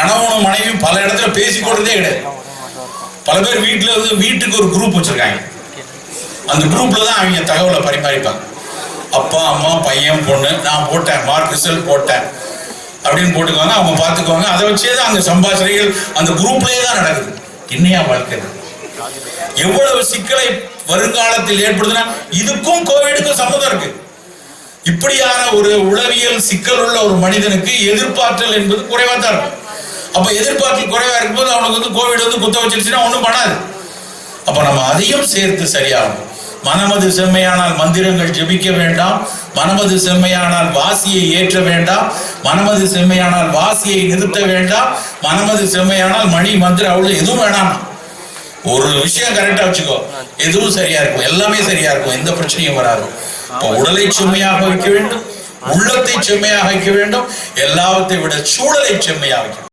கணவனும் மனைவியும் பல இடத்துல பேசிக்கொண்டதே கிடையாது. பல பேர் வீட்டில் வந்து வீட்டுக்கு ஒரு குரூப் வச்சுருக்காங்க. அந்த குரூப்பில் தான் அவங்க தகவலை பரிமாறிப்பாங்க. அப்பா அம்மா பையன் பொண்ணு நான் போட்டேன் மார்க் ரிசல்ட் போட்டேன் அப்படின்னு போட்டுக்குவாங்க. அவங்க பார்த்துக்குவாங்க. அதை வச்சே தான் அந்த சம்பாஷணைகள் அந்த குரூப்லேயே தான் நடக்குது. என்னையா வாழ்க்கை? எவ்வளவு சிக்கலை வருங்காலத்தில் ஏற்படுதுன்னா இதுக்கும் கோவிடுக்கும் சம்மதம் இருக்கு. இப்படியான ஒரு உளவியல் சிக்கல் உள்ள ஒரு மனிதனுக்கு எதிர்பார்த்தல் என்பது குறைவாக தான் இருக்கும். அப்ப எதிர்பார்ப்பு குறைவா இருக்கும்போது அவனுக்கு வந்து கோவிட் வந்து குத்த வச்சிருச்சுன்னா ஒண்ணும் பண்ணாது. அப்ப நம்ம அதையும் சேர்த்து சரியாகும் மனமது செம்மையானால் மந்திரங்கள் ஜெபிக்க வேண்டாம். மனமது செம்மையானால் வாசியை ஏற்ற வேண்டாம். மனமது செம்மையானால் வாசியை நிறுத்த வேண்டாம். மனமது செம்மையானால் மணி மந்திரம் அவ்வளவு எதுவும் வேணாம். ஒரு விஷயம் கரெக்டா வச்சுக்கோ. எதுவும் சரியா இருக்கும். எல்லாமே சரியா இருக்கும். எந்த பிரச்சனையும் வராது. இப்போ உடலை செம்மையாக வைக்க வேண்டும். உள்ளத்தை செம்மையாக வைக்க வேண்டும். எல்லாவற்றை விட சூழலை செம்மையாக வைக்க